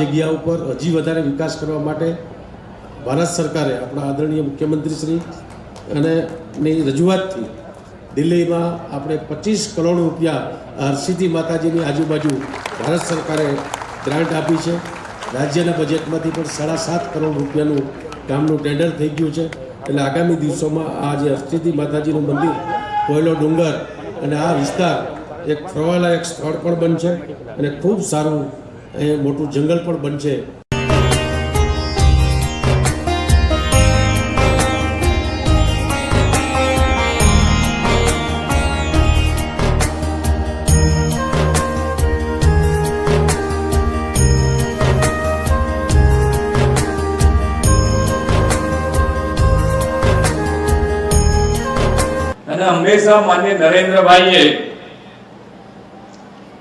જગ્યા ઉપર હજી વધારે વિકાસ કરવા માટે ભારત સરકારે આપણા આદરણીય મુખ્યમંત્રી શ્રી અને ની રજૂઆતથી દિલ્હીમાં આપણે પચીસ કરોડ રૂપિયા હરસિદ્ધિ માતાજીની આજુબાજુ ભારત સરકારે ગ્રાન્ટ આપી છે. રાજ્યના બજેટમાંથી પણ સાડા સાત કરોડ રૂપિયાનું કામનું ટેન્ડર થઈ ગયું છે. એટલે આગામી દિવસોમાં આ જે હરસિદ્ધિ માતાજીનું મંદિર, કોયલો ડુંગર અને આ વિસ્તાર એક ફરવાલાયક સ્થળ પણ બનશે અને ખૂબ સારું એ મોટું જંગલ પણ બનશે. અને હંમેશા માન્ય નરેન્દ્રભાઈએ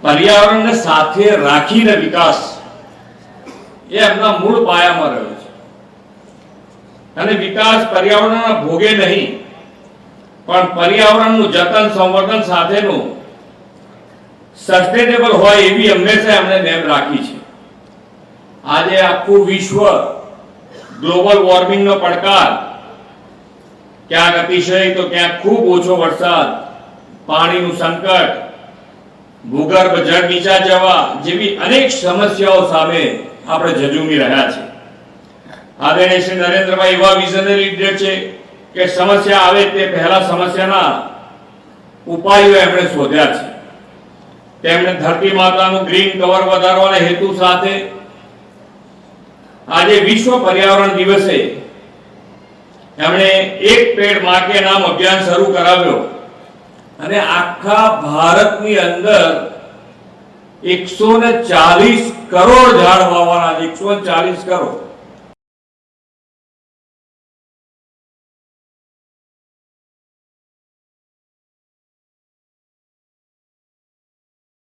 પર્યાવરણને સાથે રાખીને વિકાસ એ એમના મૂળ પાયામાં રહ્યો છે. અને વિકાસ પર્યાવરણના ભોગે નહીં, પણ પર્યાવરણનું જતન, સંવર્ધન સાથેનું સસ્ટેનેબલ હોય એવી હંમેશા એમણે નેમ રાખી છે. આજે આખું વિશ્વ ગ્લોબલ વોર્મિંગનો પડકાર, ક્યાંક અતિશય તો ક્યાંક ખૂબ ઓછો વરસાદ, પાણીનું સંકટ ભૂગર્ભ જળ નીચા જવા જેવી અનેક સમસ્યાઓ સામે આપણે ઝઝૂમી રહ્યા છે આદરણીય શ્રી નરેન્દ્રભાઈ એવા વિઝનરી લીડર છે કે સમસ્યા આવે તે પહેલા સમસ્યાના ઉપાયો એમણે શોધ્યા છે. તેમણે ધરતી માતાનું ગ્રીન કવર વધારવાના હેતુ સાથે આજે વિશ્વ પર્યાવરણ દિવસે એમણે એક પેડમાં કે નામ અભિયાન શરૂ કરાવ્યો. અને આખા ભારતની અંદર એકસો ને ચાલીસ કરોડ ઝાડ વાવવાના એકસો ચાલીસ કરોડ.